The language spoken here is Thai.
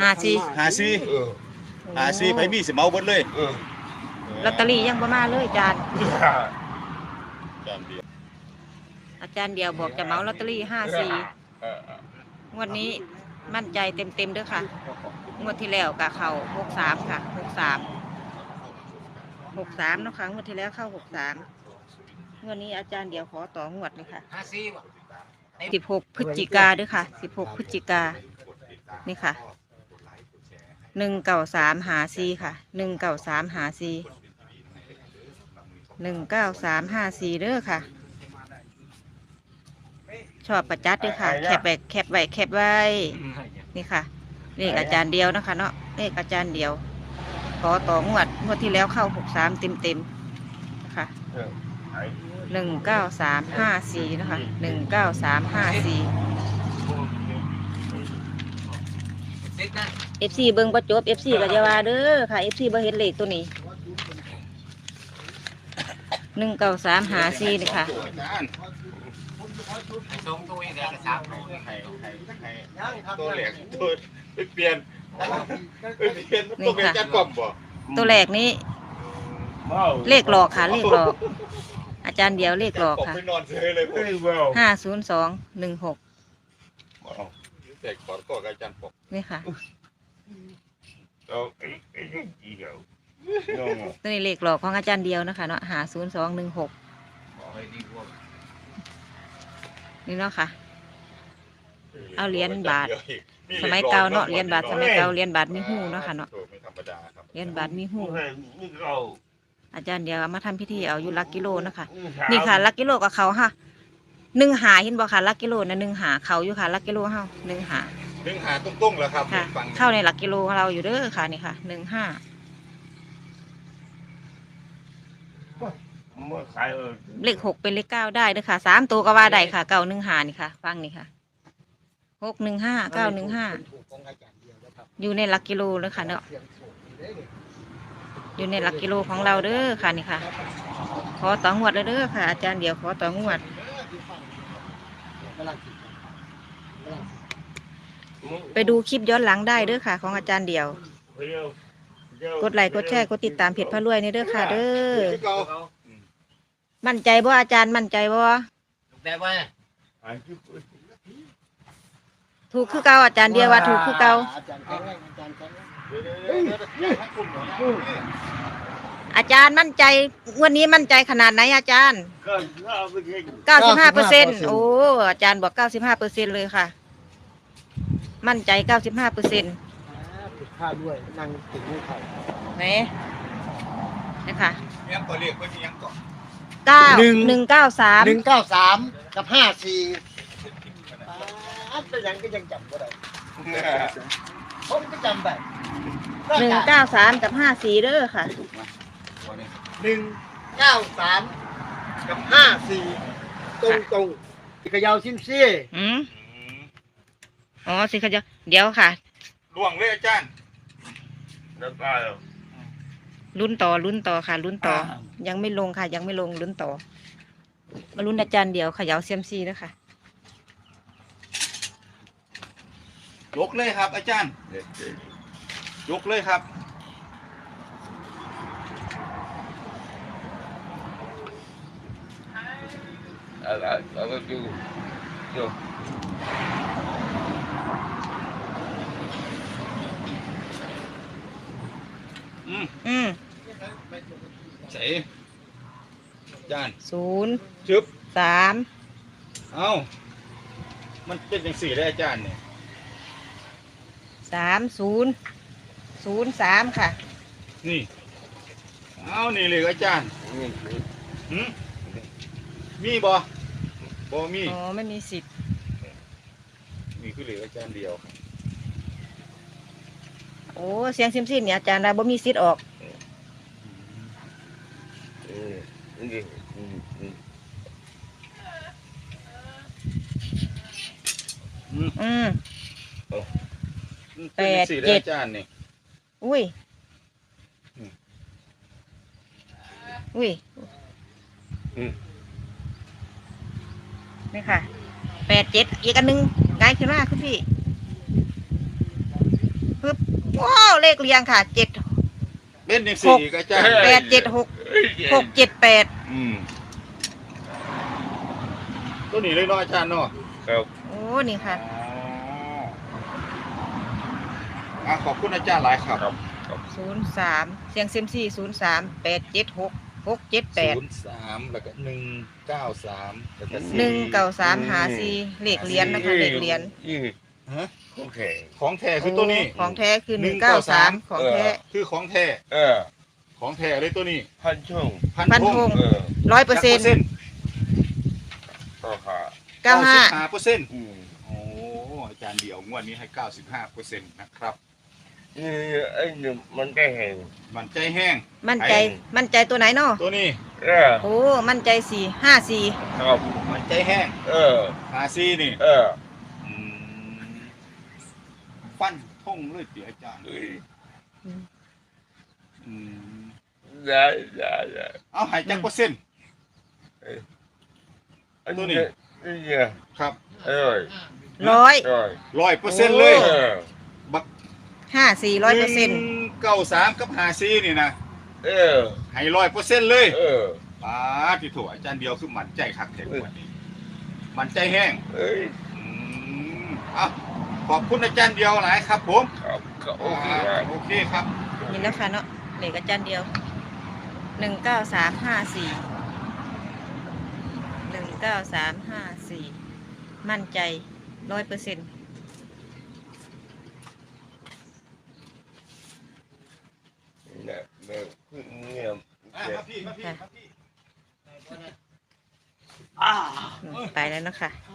ห้าสี่หาซีเออหาซีไผมีสิเมาเบิดเลยเออลอตเตอรี่ยังบ่มาเลยอาจารย์ จานเดียวอาจารย์เดียวบอกจะเหมาลอตเตอรี่ห้าสี่เอองวดนี้มั่นใจเต็มเต็มๆเด้อค่ะ งวดที่แล้วกับเขาหกสามค่ะหกสามหกสามเนาะค่ะงวดที่แล้วเข้าหกสามงวดนี้อาจารย์เดียวขอต่องวดเลยค่ะห้าสี่ว่ะสิบหกพฤศจิกาด้วยค่ะสิบหกพฤศจิกานี่ค่ะ หนึ่งเก่าสามหาซีค่ะหนึ่งเก่าสามหาซีหนึ่งเก้าสามห้าสี่เด้อค่ะ ชอบประจัดด้วยค่ะ แคบไว้แคบไว้แคบไว้นี่ค่ะเลขอาจารย์เดียวนะคะเนาะเลขอาจารย์เดียวขอต่องวดงวดที่แล้วเข้าหกสามเต็มเต็มๆนะคะเออไอ้หนึ่งเก้าสามห้าสี่นะคะหนึ่งเก้าสามห้าสี่ สิบนะ เอฟซีเบิ้งประจบเอฟซีก็จะว่าเด้อค่ะเอฟซีบ่เห็นเลขตัวนี้หนึ่งเก้าสามหาสี่นี่ค่ะอาจารย์ไอ้สองตัวเองเดี๋ยวก็สามตัวให้ให้ให้ตัวแหลกตัวไปเปลี่ยนไปเปลี่ยนตัวเป็นอาจารย์ป้อมบ่ตัวแรกนี้เมาเลขหลอกค่ะ เลขหลอก อาจารย์เดียวเลขหลอกป้อมค่ะไปนอนเฉยเลยบ่เฮ้ยเว้าห้าศูนย์สองหนึ่งหกเอาแต่ขอก็อาจารย์ป้อม นี่ค่ะเอาไอ้ไอ้เดียวน้องตัวนี้เลขหลอกของอาจารย์เดียวนะคะเนาะหาศูนย์สองหนึ่งหกบอกให้ดีกว่านี่เนาะค่ะ เอาเหรียญบาทมีสมัยเก่าเนาะเหรียญบาทสมัยเก่าเหรียญบาทมีหูเนาะค่ะเนาะไม่ธรรมดาครับเหรียญบาทมีหูให้มึงเอาอาจารย์เดียวเอามาทำพิธีเอาอยู่หลักกิโลนะคะ นี่ค่ะลักกิโลกับเขาค่ะหนึ่งหาเห็นบอกค่ะลักกิโลนะหนึ่งหาเขาอยู่ค่ะลักกิโลเฮาหนึ่งหา ดึงหาตรงๆแล้วครับค่ะ ฟังเข้าในหลักกิโลของเราอยู่เด้อค่ะนี่ค่ะหนึ่งห้ามาขายเออเลขหกเป็นเลขเก้าได้เด้อค่ะสามตัวก็ว่าได้ค่ะเก้าหนึ่งหานี่ค่ะ ฟังนี่ค่ะหกหนึ่งห้าเก้าหนึ่งห้าอยู่ในหลักกิโลเลยค่ะเนาะอยู่ในหลักกิโลของเราเด้อค่ะนี่ค่ะ ขอต่องวดเลยเด้อค่ะ อาจารย์เดียวขอต่องวด ไปดูคลิปย้อนหลังได้เด้อค่ะ ของอาจารย์เดียว กดไลค์กดแชร์กดติดตามเพจพระรวยนี่เด้อค่ะ เด้อมั่นใจบ่อาจารย์มั่นใจบ่แต่ว่าถูกคือเก่าอาจารย์เดียวว่าถูกคือเก่าอาจารย์มั่นใจวันนี้มั่นใจขนาดไหนอาจารย์เอาไปกินเก้าสิบห้าเปอร์เซ็นต์โอ้อาจารย์บอกเก้าสิบห้าเปอร์เซ็นต์เลยค่ะ มั่นใจเก้าสิบห้าเปอร์เซ็นต์ผิดพลาดด้วยนั่งถึงหัวเข่าไหนนะคะยังตัวเลขเพิ่นยังก่อนเก้าหนึ่งเก้าสามหนึ่งเก้าสามกับห้าสี่เป็นยังก็ยังจำก็ได้ผมก็จำได้หนึ่งเก้าสามกับห้าสี่เด้อค่ะหนึ่งเก้าสามกับห้าสี่ตรงตรงๆกระยาวซิมซี่ อืมอ๋อสิเขาจะเดี๋ยวค่ะล่วงเลยอาจารย์แล้วก็ลุ้นต่อลุ้นต่อค่ะลุ้นต่อยังไม่ลงค่ะ ยังไม่ลงลุ้นต่อ มาลุ้นอาจารย์เดียวเขย่าเซียมซีนะคะยกเลยครับ อาจารย์ยกเลยครับอะไรเราก็ดูดู อืมอืมใส่อาจารย์ศูนย์ชึบสามเอ้า มันเป็นอย่างสี่ได้อาจารย์เนี่ยสามศูนย์ศูนย์สามค่ะ นี่ เอานี่เลยอาจารย์นี่หืมมีบ่บ่มี อ๋อ ไม่มีสิทธิ์นี่คือเหลืออาจารย์เดียว โอ้เสียงซียมซีเนี่ยอาจารย์นะบ่มีสิทธิ์ออกเออนี่อืมอืมอืมมันเป็นอย่างสี่แปดเจ็ด อาจารย์นี่อุ้ยอืมอุ้ยอืมนี่ค่ะแปดเจ็ดอีกอันหนึงง่ายขึ้นมากคุณพี่ เลขเรียงค่ะเจ็ดเป็นยังสี่ก็อาจารย์แปดเจ็ดหกหกเจ็ดแปดอืมตัวนี้เลยเนาะอาจารย์เนาะครับโอ้นี่ค่ะอ๋ออะขอบคุณอาจารย์หลายครับศูนย์สามเสียงเซยมซี่ศูนย์สามแปดเจ็ดหกหกเจ็ดแปดศูนย์สามแล้วก็หนึ่งเก้าสามแล้วก็หนึ่งเก้าสามหาสี่เลขเหรียญนะคะเลขเหรียญยี่ ฮะโอเคของแท้คือตัวนี้โของแท้คือหนึ่งเก้าสามของแท้คือของแท้เออ ของแท้เลยตัวนี้พันช่วงพันพันธธงงเออร้อยเปอร์เซ็นต์ก็หาเก้าห้าห้าเปอร์เซ็นต์อืมโอ้อาจารย์เดี่ยวงวดนี้ให้เก้าสิบห้าเปอร์เซ็นต์นะครับ นี่ไอ้หนึ่งมันได้เห็นมันใจแห้ง มั่นใจมั่นใจตัวไหนเนาะตัวนี้ เออโอ้มั่นใจสี่ห้าสี่ครับมันใจแห้งเออ หาซีนี่ เอออืม ฟันทงเลยเดี๋ยวอาจารย์เอ้ยอืมได้ได้ได้เอาหายจักเปอร์เซ็นต์อันตัวนี้นี้นี่เนี่ยครับเออร้อยเออร้อยเปอร์เซ็นต์เลยเออห้าสี่ร้อยเปอร์เซ็นต์เก้าสามกับหาซีนี่นะเออให้ร้อยเปอร์เซ็นต์เลย เออป้าที่ถั่วอาจารย์เดียวคือมันใจคักแท้งวดนี้มันใจแห้งเอ้ยอืมเอา ขอบคุณอาจารย์เดียวหลายครับ ผมครับก็โอเคนะโอเคครับนี่นะคะเนาะเลขอาจารย์เดียวหนึ่งเก้าสามห้าสี่หนึ่งเก้าสามห้าสี่มั่นใจร้อยเปอร์เซ็นต์เนี่ยเนี่ยเนี่ยอะมาพี่มาพี่มาพี่ไปแล้วนะคะอ